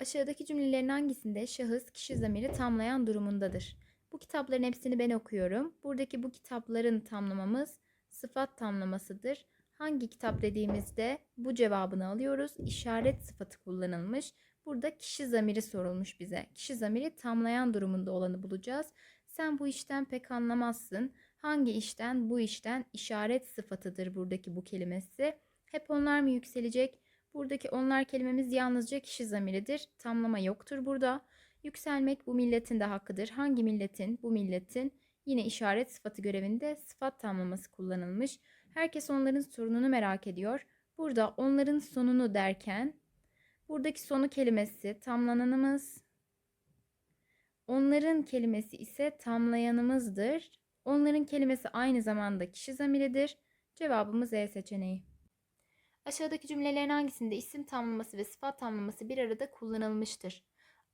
Aşağıdaki cümlelerin hangisinde şahıs kişi zamiri tamlayan durumundadır? Bu kitapların hepsini ben okuyorum. Buradaki bu kitapların tamlamamız sıfat tamlamasıdır. Hangi kitap dediğimizde bu cevabını alıyoruz. İşaret sıfatı kullanılmış. Burada kişi zamiri sorulmuş bize. Kişi zamiri tamlayan durumunda olanı bulacağız. Sen bu işten pek anlamazsın. Hangi işten? Bu işten işaret sıfatıdır buradaki bu kelimesi. Hep onlar mı yükselecek? Buradaki onlar kelimemiz yalnızca kişi zamiridir. Tamlama yoktur burada. Yükselmek bu milletin de hakkıdır. Hangi milletin? Bu milletin yine işaret sıfatı görevinde sıfat tamlaması kullanılmış. Herkes onların sorununu merak ediyor. Burada onların sonunu derken buradaki sonu kelimesi tamlananımız. Onların kelimesi ise tamlayanımızdır. Onların kelimesi aynı zamanda kişi zamiridir. Cevabımız E seçeneği. Aşağıdaki cümlelerin hangisinde isim tamlaması ve sıfat tamlaması bir arada kullanılmıştır?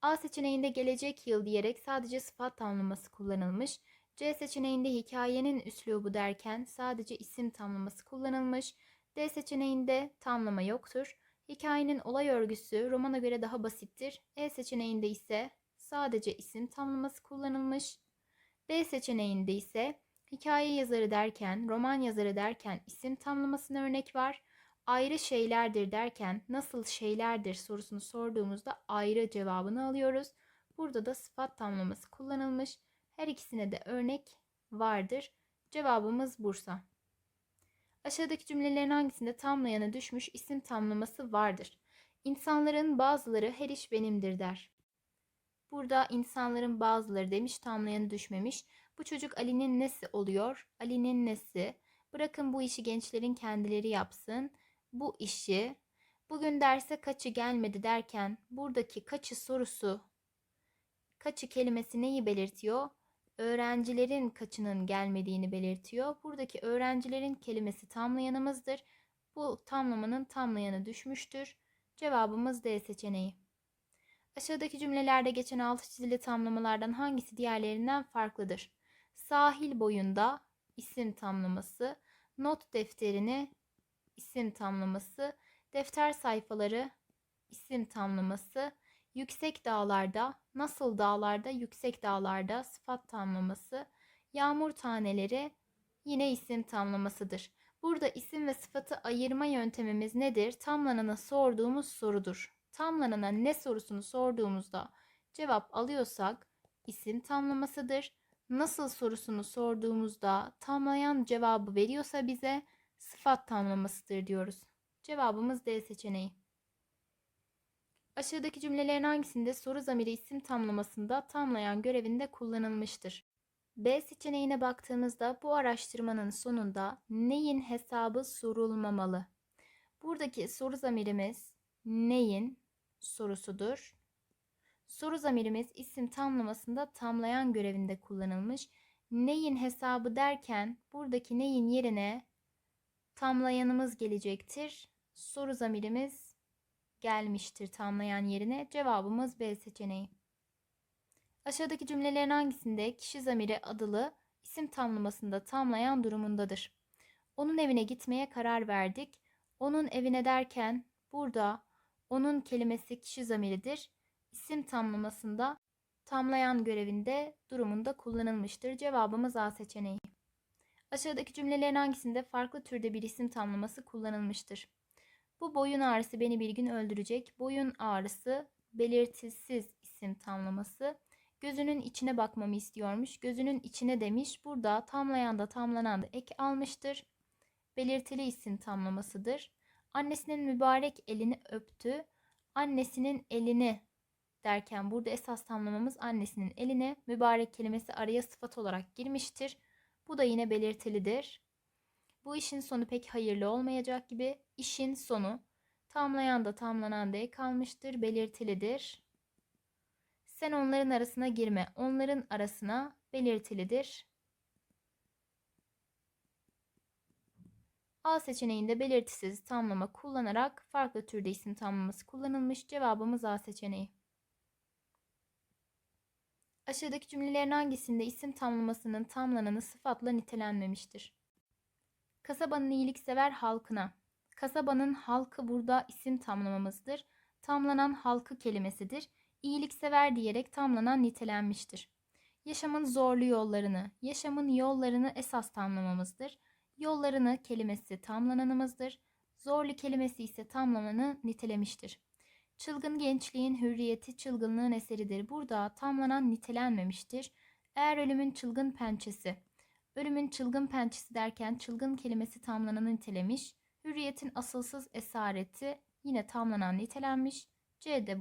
A seçeneğinde gelecek yıl diyerek sadece sıfat tamlaması kullanılmış. C seçeneğinde hikayenin üslubu derken sadece isim tamlaması kullanılmış. D seçeneğinde tamlama yoktur. Hikayenin olay örgüsü romana göre daha basittir. E seçeneğinde ise sadece isim tamlaması kullanılmış. D seçeneğinde ise hikaye yazarı derken, roman yazarı derken isim tamlamasına örnek var ayrı şeylerdir derken nasıl şeylerdir sorusunu sorduğumuzda ayrı cevabını alıyoruz. Burada da sıfat tamlaması kullanılmış. Her ikisine de örnek vardır. Cevabımız Bursa. Aşağıdaki cümlelerin hangisinde tamlayana düşmüş isim tamlaması vardır? İnsanların bazıları her iş benimdir der. Burada insanların bazıları demiş tamlayanı düşmemiş. Bu çocuk Ali'nin nesi oluyor? Ali'nin nesi? Bırakın bu işi gençlerin kendileri yapsın bu işi bugün derse kaçı gelmedi derken buradaki kaçı sorusu kaçı kelimesi neyi belirtiyor? Öğrencilerin kaçının gelmediğini belirtiyor. Buradaki öğrencilerin kelimesi tamlayanımızdır. Bu tamlamanın tamlayanı düşmüştür. Cevabımız D seçeneği. Aşağıdaki cümlelerde geçen altı çizili tamlamalardan hangisi diğerlerinden farklıdır? Sahil boyunda isim tamlaması, not defterini isim tamlaması, defter sayfaları isim tamlaması, yüksek dağlarda, nasıl dağlarda, yüksek dağlarda sıfat tamlaması, yağmur taneleri yine isim tamlamasıdır. Burada isim ve sıfatı ayırma yöntemimiz nedir? Tamlanana sorduğumuz sorudur. Tamlanana ne sorusunu sorduğumuzda cevap alıyorsak isim tamlamasıdır. Nasıl sorusunu sorduğumuzda tamlayan cevabı veriyorsa bize sıfat tamlamasıdır diyoruz. Cevabımız D seçeneği. Aşağıdaki cümlelerin hangisinde soru zamiri isim tamlamasında tamlayan görevinde kullanılmıştır? B seçeneğine baktığımızda bu araştırmanın sonunda neyin hesabı sorulmamalı? Buradaki soru zamirimiz neyin sorusudur. Soru zamirimiz isim tamlamasında tamlayan görevinde kullanılmış. Neyin hesabı derken buradaki neyin yerine tamlayanımız gelecektir. Soru zamirimiz gelmiştir tamlayan yerine. Cevabımız B seçeneği. Aşağıdaki cümlelerin hangisinde kişi zamiri adılı isim tamlamasında tamlayan durumundadır? Onun evine gitmeye karar verdik. Onun evine derken burada onun kelimesi kişi zamiridir. İsim tamlamasında tamlayan görevinde durumunda kullanılmıştır. Cevabımız A seçeneği. Aşağıdaki cümlelerin hangisinde farklı türde bir isim tamlaması kullanılmıştır? Bu boyun ağrısı beni bir gün öldürecek. Boyun ağrısı belirtisiz isim tamlaması. Gözünün içine bakmamı istiyormuş. Gözünün içine demiş. Burada tamlayan da tamlanan da ek almıştır. Belirtili isim tamlamasıdır. Annesinin mübarek elini öptü. Annesinin elini derken burada esas tamlamamız annesinin eline mübarek kelimesi araya sıfat olarak girmiştir. Bu da yine belirtilidir. Bu işin sonu pek hayırlı olmayacak gibi işin sonu tamlayan da tamlanan da kalmıştır, belirtilidir. Sen onların arasına girme. Onların arasına belirtilidir. A seçeneğinde belirtisiz tamlama kullanarak farklı türde isim tamlaması kullanılmış. Cevabımız A seçeneği. Aşağıdaki cümlelerin hangisinde isim tamlamasının tamlananı sıfatla nitelenmemiştir? Kasabanın iyiliksever halkına. Kasabanın halkı burada isim tamlamamızdır. tamlanan halkı kelimesidir. İyiliksever diyerek tamlanan nitelenmiştir. Yaşamın zorlu yollarını, yaşamın yollarını esas tamlamamızdır. Yollarını kelimesi tamlananımızdır. Zorlu kelimesi ise tamlamanı nitelemiştir. Çılgın gençliğin hürriyeti çılgınlığın eseridir. Burada tamlanan nitelenmemiştir. Eğer ölümün çılgın pençesi, ölümün çılgın pençesi derken çılgın kelimesi tamlananı nitelemiş. Hürriyetin asılsız esareti yine tamlanan nitelenmiş. C'de